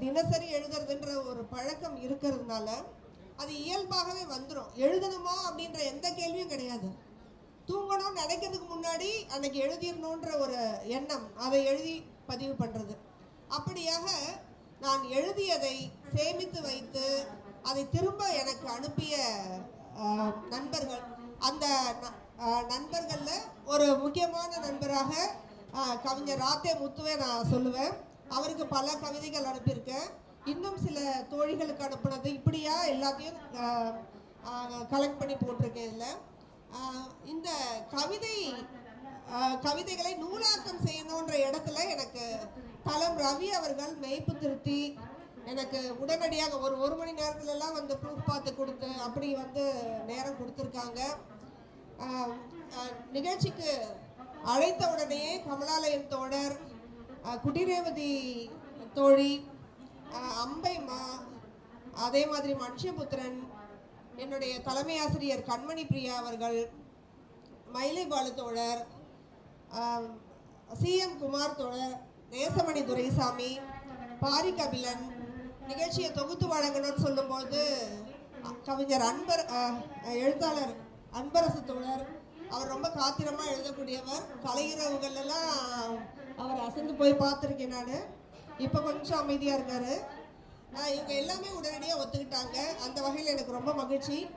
தினசரி எழுதுறதுன்ற ஒரு பழக்கம் இருக்கிறதுனால அது இயல்பாகவே வந்துடும் எழுதணுமா அப்படின்ற எந்த கேள்வியும் கிடையாது. தூங்கணும்னு நினைக்கிறதுக்கு முன்னாடி அன்னைக்கு எழுதிடணுன்ற ஒரு எண்ணம் அதை எழுதி பதிவு பண்ணுறது அப்படியாக நான் எழுதியதை சேமித்து வைத்து அதை திரும்ப எனக்கு அனுப்பிய நண்பர்கள் அந்த ந- ஒரு முக்கியமான நண்பராக கவிஞர் ராத்தே முத்துவை நான் சொல்லுவேன். அவருக்கு பல கவிதைகள் அனுப்பியிருக்கேன். இன்னும் சில தோழிகளுக்கு அனுப்புனது இப்படியா எல்லாத்தையும் கலெக்ட் பண்ணி போட்டிருக்கேன் இதில். இந்த கவிதை கவிதைகளை நூலாக்கம் செய்யணுன்ற இடத்துல எனக்கு தலம் ரவி அவர்கள் மெய்ப்பு திருத்தி எனக்கு உடனடியாக ஒரு ஒரு மணி நேரத்துலலாம் வந்து ப்ரூஃப் பார்த்து கொடுத்து அப்படி வந்து நேரம் கொடுத்துருக்காங்க. நிகழ்ச்சிக்கு அழைத்த உடனேயே கமலாலயம் தோழர் குடிரேவதி தோழி அம்பைமா அதே மாதிரி மனுஷபுத்திரன் என்னுடைய தலைமை ஆசிரியர் கண்மணி பிரியா அவர்கள் மயிலை பாலு தோழர் சிஎம் குமார் தோழர் நேசமணி துரைசாமி பாரி கபிலன் நிகழ்ச்சியை தொகுத்து வழங்கணும்னு சொல்லும்போது கவிஞர் அன்பர் எழுத்தாளர் அன்பரசு தோழர் அவர் ரொம்ப காத்திரமாக எழுதக்கூடியவர். கலையுறவுகள் எல்லாம் அசந்து போய் பார்த்துருக்கேன் நான். இப்போ கொஞ்சம் அமைதியாக இருக்காரு. இவங்க எல்லாமே உடனடியாக ஒத்துக்கிட்டாங்க. அந்த வகையில் எனக்கு ரொம்ப மகிழ்ச்சி.